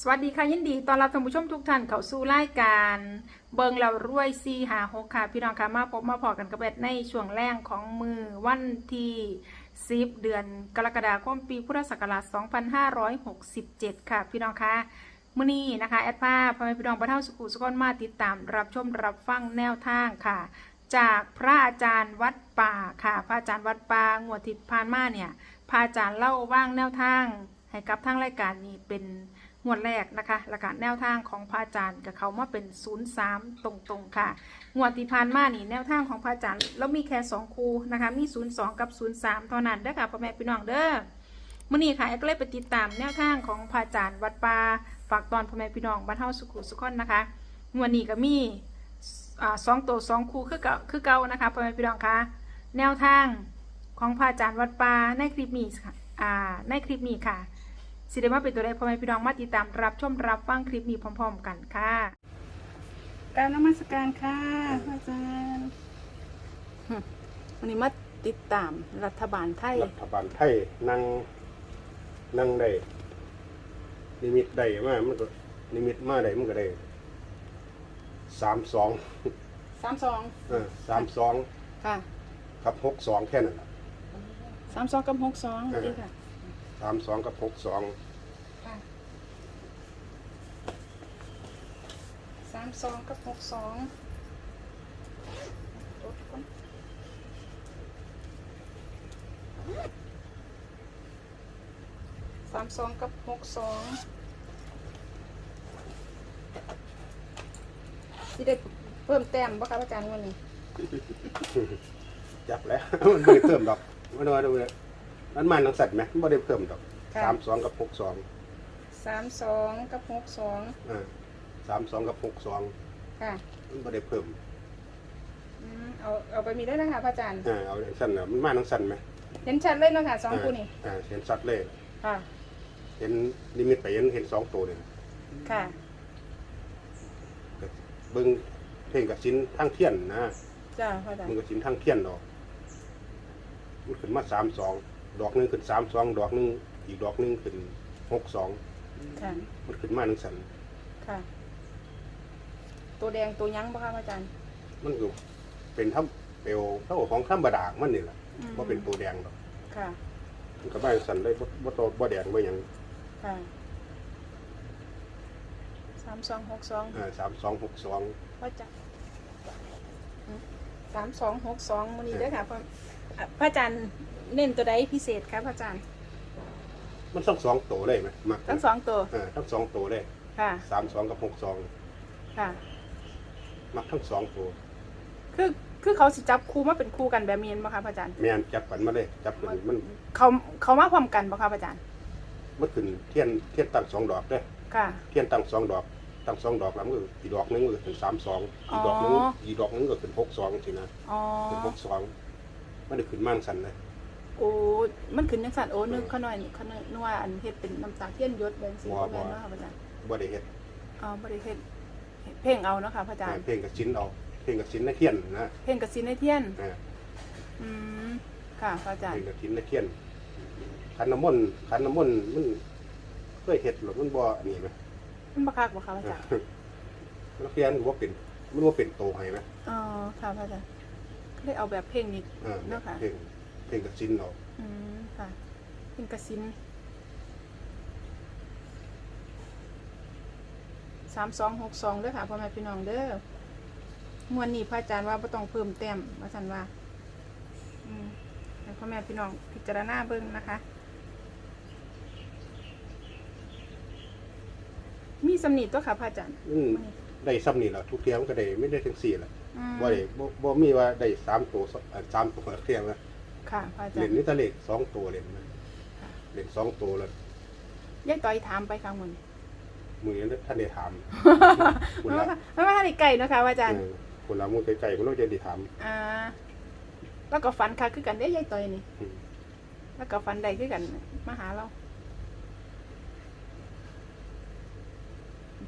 สวัสดีค่ะยินดีต้อนรับท่านผู้ชมทุกท่านเข้าสู่รายการเบิงเรารวยซีหาหกค่ะ พี่น้องค่ะมาพบมาพอกันกับแบดในช่วงแรกของมือวันที่10เดือนกรกฎาคมปีพุทธศักราช 2567 ค่ะ พี่น้องค่ะมื้อนี้นะคะแอดภาพพ่อแม่พี่น้องประเท่าสุขุสุขนมาติดตาม รับชมรับฟังแนวทางค่ะ จากพระอาจารย์วัดป่าค่ะ พระอาจารย์วัดป่างวดที่ผ่านมาเนี่ยพระอาจารย์เล่าว่างแนวทาง ให้กับทางรายการนี้เป็น งวดแรกนะคะและกาแนวทางของพระอาจารย์กับเขามาเป็น03ตรงๆค่ะ งวดที่ผ่านมานี่แนวทางของพระอาจารย์เรามีแค่2คูนะคะ มี02กับ03เท่านั้นเด้อค่ะพ่อแม่พี่น้องเด้อมื่อนี้ค่ะแอก็เลยไปติดตามแนวทางของพระอาจารย์วัดป่าฝากตอนพ่อแม่พี่น้องบ้านเฮาสุขุสุขคนนะคะงวดนี้ก็มีสองตัวสองคูคือเก่าคือเก่านะคะพ่อแม่พี่น้องคะแนวทางของพระอาจารย์วัดป่าในคลิปนี้ค่ะในคลิปนี้ค่ะ สิได้มาเป็นตัวใดพ่อแม่พี่น้องมาติดตามรับชมรับฟังคลิปนี้พร้อม ๆ กันค่ะ การนมัสการค่ะพระอาจารย์วันนี้มาติดตามรัฐบาลไทย รัฐบาลไทยนั่งนั่งได้นิมิตได้มามันก็นิมิตมาได้มันก็ได้สามสองสามสองสามสองค่ะ กับหกสองแค่นั้นแหละสามสองกับหกสองเออ ดีค่ะสามสองกับหกสองค่ะสามสองกับหกสองสามสองกับหกสองสิได้เพิ่มแต้มบ่ครับอาจารย์วันนี้ จับแล้ว มันไม่ได้เพิ่มดอกมันว่าดูเลย มันมาหนังสัตว์ไหมมันไม่ได้เพิ่มดอกค่ะ สามสองกับหกสองสามสองกับหกสองสามสองกับหกสองค่ะมันไม่ได้เพิ่มอืมเอาเอาไปมีได้นะคะพระอาจารย์ อ่าเอาอย่างสั้นนะมันมาหนังสัตว์ไหมเห็นชัดเลยเนาะค่ะสองคู่นี่อ่าเห็นสัตว์เลย ค่ะ เห็นนิมิตไปเห็นเห็นสองตัวเนี่ยค่ะ ก็เบิ่งเพ่งกับชิ้นทั้งเทียนนะจ้าพระอาจารมันย์ก็ชิ้นทั้งเทียนดอกมันขึ้นมาสามสอง ดอกหนึงขึ้นสามสองดอกหนึงอีกดอกหนึงขึ้นหกสองค่ะ มันขึ้นมาหนึ่งสันค่ะ ตัวแดงตัวยั้งปะคะพระอาจารย์มันก็เป็นถ้ำเปลวเท่าของถ้ำบาดาลมันนี่แหละอืมว่าเป็นตัวแดงดอกค่ะ มันก็บ้านสันเลยว่าตัวบ่แดงบ่หยังค่ะสามสองหกสองสามสองหกสองพระอาจารย์สามสองหกสองมันนี้ด้วยค่ะพระอะพระอาจารย์ เน้นตัวใดพิเศษครับพระอาจารย์มันต้องสองตัวเลยไหมมักทั้งสองตัวเออทั้งสองตัวเลยค่ะสามสองกับหกสองค่ะ มักทั้งสองตัวคือคือเขาสิจับคู่มาเป็นคู่กันแบบนี้มั้คะพระอาจารย์แม่นจับกันมาเลยจับขึ้นมันเขาเขามาพร้อมกันปะคะพระอาจารย์มันขึ้นเทียนเทียนตั้งสองดอกเด้อค่ะ เทียนตั้งสองดอกตั้งสองดอกแล้วมันก็อีกดอกหนึงก็ขึ้นสามสองอีกดอกหนึงอ๋ออีกดอกหนึงก็ขึ้นหกสองสินะอ๋อขึ้นหกสองมันได้ขึ้นมั่งสันเลย โอ้มันขึ้นยังสั่นโอ้นึกเขาหน่อยเขาหน่อยนึกว่าอันเฮ็ดเป็นน้ำตาเทียนหยศแบงสีบ่แม่นเนาะค่ะพระอาจารย์บ่ได้เฮ็ดอ๋อบ่ได้เฮ็ดเพ่งเอาเนาะค่ะพระอาจารย์ เพลงกับชิ้นเอาเพลงกับชิ้นในเทียนนะเพ่งกับสินในเทียน อ่าอืมค่ะพระอาจารเพลย์ งกับชิ้นในเทียนขันน้ำมนต์ขันน้ำมนต์มันเคยเฮ็ดหรอมันบ่อันนี้ไหมมันบ่คักบ่ค่ะพระอาจารย์นักเรียนก็บ่เป็นมันบ่เป็นโตให้ไหมอ๋อค่ะพระอาจารย์ก็เลยเอาแบบเพ่งนี่ อ่าเนาะค่ะ เพลง เพลงกับชิ้นเอาอืมค่ะเพ่งกับสินสามสองหกสองเด้อค่ะพ่อแม่พี่น้องเด้อมวนนี้พระอาจารย์ว่าบ่ต้องเพิ่มแต้มว่าซั่นว่า อืมให้พ่อแม่พี่น้องพิจารณาเบิ่งนะคะ มีสำนีตัวค่ะพระอาจารย์มันได้ซ้ำนี่ล่ะทุกเที่ยมันก็ได้ไม่ได้ถึง4ล่ะอืมบ่ได้บ่บ่มีว่าได้สามตัวสอ่าสามตัวเที่ยงนะ ค่ะพระอาจารเล่นย์นี่แตะเลขสองตัวเล่นนะค่ะเล่นสองตัวแล้วยายต่อยถามไปค่ะมึงมือนี้ท่านได้ถาม คุณไม่ละว่าไม่ว่าท่านไก่เนาะค่ะพระอาจารย์ เออคุณละมือไกลๆคุณเราจะได้ถาม อ่า แล้วก็ฝันค่ะคือกันได้ยายต่อยนี่ อืม แล้วก็ฝันใดคือกันมาหาเรา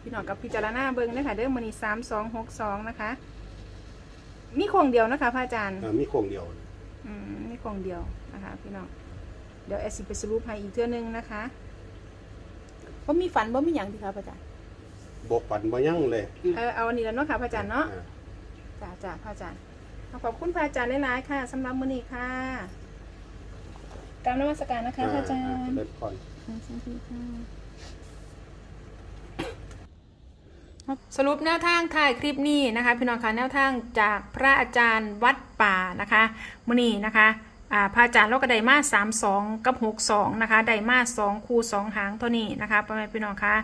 พี่น้องกับพิจารณาเบิ่งนะคะเด้อมื้อนี้สามสองหกสองนะคะ มีโครงเดียวนะคะพระอาจารย์ เออมีโครงเดียวอืม มีโครงเดียวนะคะพี่น้อง เดี๋ยวแอดสิไปสรุปให้อีกเทื่อนึงนะคะบ่มีฝันบ่มีหยังติค่ะพระอาจารย์บกปันบ่ยั่งเลยเออเอาอันนี้แล้วเนาะค่ะพระอาจารย์เนาะอ่าจ้าจ้าพระอาจารย์ขอบคุณพระอาจารย์หลายๆค่ะสำหรับมื้อนี้ค่ะกรารนมัสการนะคะพระอาจารย์เล่นก่อนสวัสดีค่ะสรุปแนวทางถ่ายคลิปนี้นะคะ พี่น้องคะแนวทางจากพระอาจารย์วัด ป่านะคะมื้อนี้นะคะอ่าพระอาจารย์เราก็ได้มา32กับ62นะคะได้มา2คู่2หางเท่านี้นะคะพ่อแม่พี่น้องคะ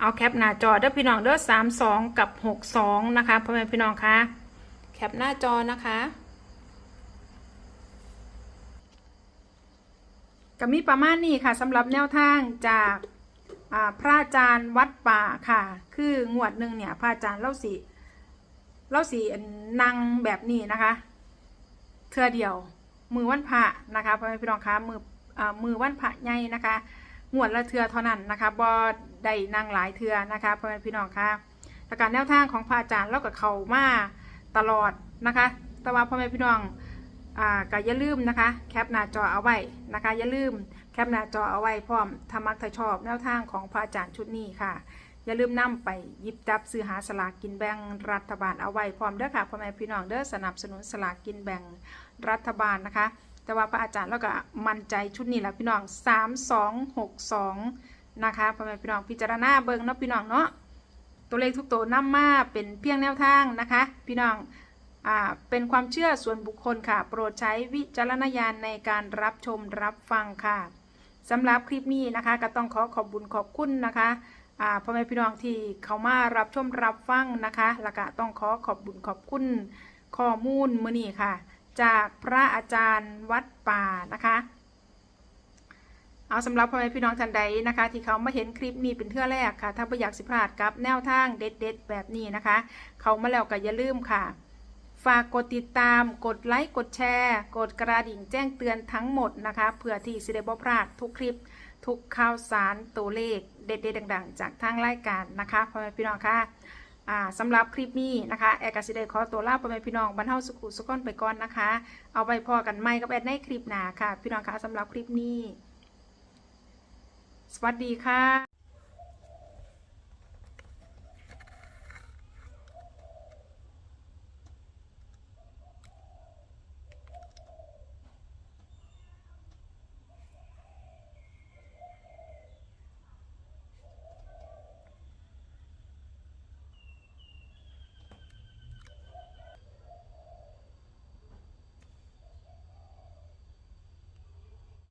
เอาแคปหน้าจอเด้อพี่น้องเด้อ32กับ62นะคะพ่อแม่พี่น้องคะแคปหน้าจอนะคะก็มีประมาณนี้ค่ะสำหรับแนวทางจากพระอาจารย์วัดป่าค่ะ คืองวดหนึ่งเนี่ยพระอาจารย์เล่าสี เล่าสีนางแบบนี้นะคะเทือเดียว มือวันพระนะคะพ่อแม่พี่น้องคะมืออ่ามือวันพระใหญ่นะคะงวดละเทือเท่านั้นนะคะบอได้นางหลายเทือนะคะพ่อแม่พี่น้องคะและการแนวทางของพระอาจารย์เล่ากับเขามาตลอดนะคะ แต่ว่าพ่อแม่พี่น้องอ่าก็อย่าลืมนะคะแคปหน้าจอเอาไว้นะคะอย่าลืมแคปหน้าจอเอาไว้พร้อมถ้ามักถ้าชอบแนวทางของพระอาจารย์ชุดนี้ค่ะ อย่าลืมนำไปหยิบจับซื้อหาสลากกินแบ่งรัฐบาลเอาไว้พร้อมเด้อค่ะพ่อแม่พี่น้องเด้อสนับสนุนสลากกินแบ่งรัฐบาลนะคะ แต่ว่าพระอาจารย์แล้วก็มั่นใจชุดนี้แหละพี่น้อง 3 2 6 2 นะคะพ่อแม่พี่น้องพิจารณาเบิ่งเนาะพี่น้องเนาะตัวเลขทุกตัวนํมาเป็นเพียงแนวทางนะคะ พี่น้องอเป็นความเชื่อส่วนบุคคลค่ะ โปรดใช้วิจารณญาณในการรับชมรับฟังค่ะสำหรับคลิปนี้นะคะ ก็ต้องขอขอบบุญขอบคุณนะคะ พ่อแม่พี่น้องที่เขามารับชมรับฟังนะคะแล้วก็ต้องขอขอบบุญขอบคุณข้อมูลมือนี้ค่ะ จากพระอาจารย์วัดป่านะคะเอาสำหรับพ่อแม่พี่น้องท่านใดนะคะ ที่เขามาเห็นคลิปนี้เป็นเทื่อแรกค่ะ ถ้าไม่อยากสิพลาดกับแนวทางเด็ดๆ แบบนี้นะคะ เขามาแล้วก็อย่าลืมค่ะ ฝากกดติดตาม กดไลค์กดแชร์ กดกระดิ่งแจ้งเตือนทั้งหมดนะคะเพื่อที่สิได้บ่พลาดทุกคลิป ทุกข่าวสารตัวเลข เด็ดๆดังๆ จากทางรายการนะคะพ่อแม่พี่น้องค่ะสำหรับคลิปนี้นะคะแอร์กสิเดขอตัวลาพ่อแม่พี่น้องบรรเทาสุขุสุขอนไปก่อนนะคะ เอาไปพอกันไม่กับแอดในคลิปหนาค่ะ พี่น้องคะสำหรับคลิปนี้ สวัสดีค่ะ